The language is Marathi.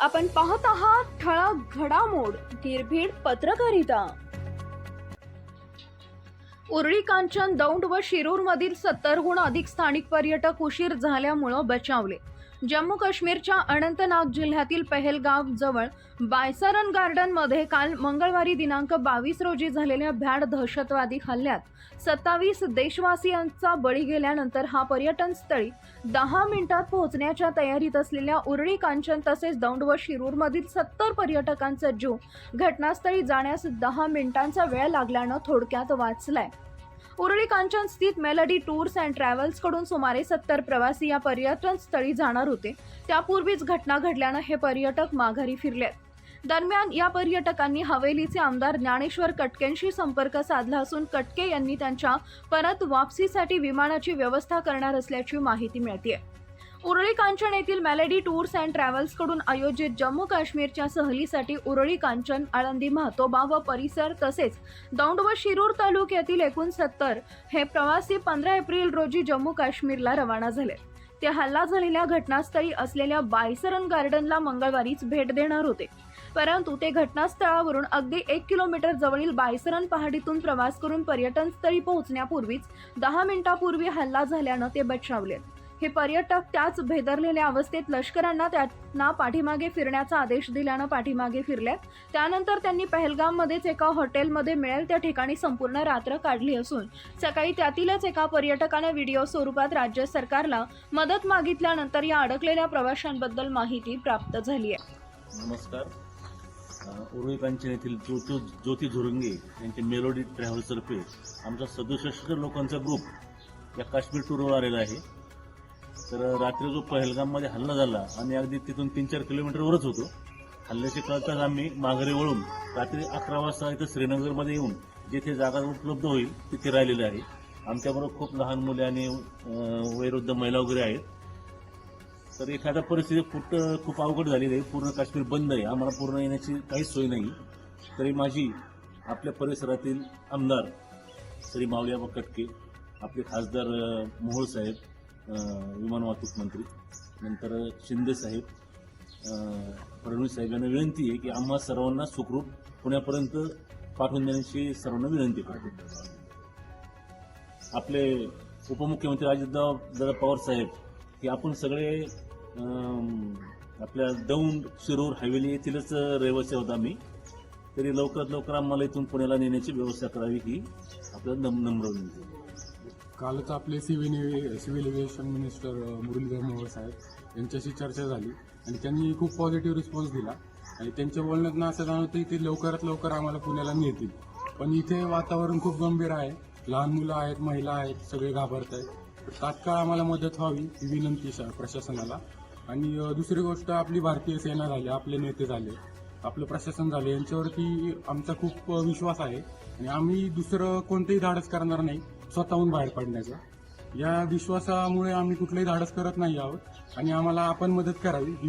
आपण पाहत आहात ठळक घडामोड निर्भीड पत्रकारिता. उरळी कांचन दौंड व शिरूर मधील सत्तरहून अधिक स्थानिक पर्यटक उशीर झाल्यामुळं बचावले. जम्मू काश्मीरच्या अनंतनाग जिल्ह्यातील पहलगाव जवळ बायसरन गार्डनमध्ये काल मंगळवारी दिनांक बावीस रोजी झालेल्या भ्याड दहशतवादी हल्ल्यात सत्तावीस देशवासियांचा बळी गेल्यानंतर हा पर्यटन स्थळी दहा मिनिटात पोहोचण्याच्या तयारीत असलेल्या उरळी कांचन तसेच दौंड व शिरूरमधील सत्तर पर्यटकांचा जीव घटनास्थळी जाण्यास दहा मिनिटांचा वेळ लागल्यानं थोडक्यात वाचलाय. उरळी कांचन स्थित मेलडी टूर्स अँड ट्रॅव्हल्सकडून सुमारे सत्तर प्रवासी या पर्यटन स्थळी जाणार होते. त्यापूर्वीच घटना घडल्यानं हे पर्यटक माघारी फिरलेत. दरम्यान या पर्यटकांनी हवेलीचे आमदार ज्ञानेश्वर कटकेंशी संपर्क साधला असून कटके यांनी त्यांच्या परत वापसीसाठी विमानाची व्यवस्था करणार असल्याची माहिती मिळते उरळी कांचन येथील मॅलेडी टूर्स अँड ट्रॅव्हल्सकडून आयोजित जम्मू काश्मीरच्या सहलीसाठी उरळी कांचन आळंदी म्हातोबा व परिसर तसेच दौंड व शिरूर तालुक्यातील एकूण सत्तर हे प्रवासी पंधरा एप्रिल रोजी जम्मू काश्मीरला रवाना झाले. ते हल्ला झालेल्या घटनास्थळी असलेल्या बायसरन गार्डनला मंगळवारीच भेट देणार होते. परंतु ते घटनास्थळावरून अगदी एक किलोमीटर जवळील बायसरन पहाडीतून प्रवास करून पर्यटनस्थळी पोहोचण्यापूर्वीच दहा मिनिटापूर्वी हल्ला झाल्यानं ते बचावले. हे पर्यटक त्याच भेदरलेल्या अवस्थेत लष्करांना त्यांना पाठीमागे फिरण्याचा आदेश दिल्यानं पाठीमागे फिरले. त्यानंतर त्यांनी पहलगाममध्येच एका हॉटेलमध्ये मिळेल त्या ठिकाणी संपूर्ण रात्र काढली असून सकाळी त्यातीलच एका पर्यटकानं व्हिडिओ स्वरूपात राज्य सरकारला मदत मागितल्यानंतर या अडकलेल्या प्रवाशांबद्दल माहिती प्राप्त झाली आहे नमस्कार उर्वी कांचन येथील ज्योती ज्योती झुरंगे यांचे मेलोडी ट्रॅव्हल्सतर्फे आमचा सदुसष्ट लोकांचा ग्रुप या काश्मीर टूरवर आलेला आहे. तर रात्री जो पहलगाममध्ये हल्ला झाला आणि अगदी तिथून तीन चार किलोमीटरवरच होतो. हल्ल्याचे कळताच आम्ही माघारी वळून रात्री अकरा वाजता इथं श्रीनगरमध्ये येऊन जिथे जागा उपलब्ध होईल तिथे राहिलेले आहे. आमच्याबरोबर खूप लहान मुले आणि वयोवृद्ध महिला वगैरे आहेत. तर एखाद्या परिस्थिती खूप खूप अवघड झालेली आहे पूर्ण काश्मीर बंद आहे आम्हाला पूर्ण येण्याची काहीच सोय नाही. तरी माझी आपल्या परिसरातील आमदार श्री मावलियाबा कटके आपले खासदार मोहोळ साहेब विमान वाहतूक मंत्री. नंतर शिंदे साहेब फडणवीस साहेबांना विनंती आहे की आम्हा सर्वांना सुखरूप पुण्यापर्यंत पाठवून देण्याची सर्वांना विनंती करतो. आपले उपमुख्यमंत्री अजितदादा पवार साहेब की आपण सगळे आपल्या दौंड शिरूर हवेली येथीलच रहिवासी होता मी तरी लवकरात लवकर आम्हाला इथून पुण्याला नेण्याची व्यवस्था करावी ही आपल्याला नम नम्र विनंती कालच आपले civil civil aviation minister Muralidhar Mohol साहेब यांच्याशी चर्चा झाली आणि त्यांनी खूप पॉझिटिव्ह रिस्पॉन्स दिला. आणि त्यांच्या बोलण्यातनं असं जाणवतं की ते लवकरात लवकर आम्हाला पुण्याला नेतील. पण इथे वातावरण खूप गंभीर आहे. लहान मुलं आहेत महिला आहेत सगळे घाबरत आहेत. तात्काळ आम्हाला मदत व्हावी ही विनंती शा- प्रशासनाला. आणि दुसरी गोष्ट आपली भारतीय सेना झाली आपले नेते झाले आपलं प्रशासन झाले यांच्यावरती आमचा खूप विश्वास आहे. आणि आम्ही दुसरं कोणतंही धाडस करणार नाही. स्वतःहून बाहेर पडण्याचा. या विश्वासामुळे आम्ही कुठलंही धाडस करत नाही आहोत आणि आम्हाला आपण मदत करावी ही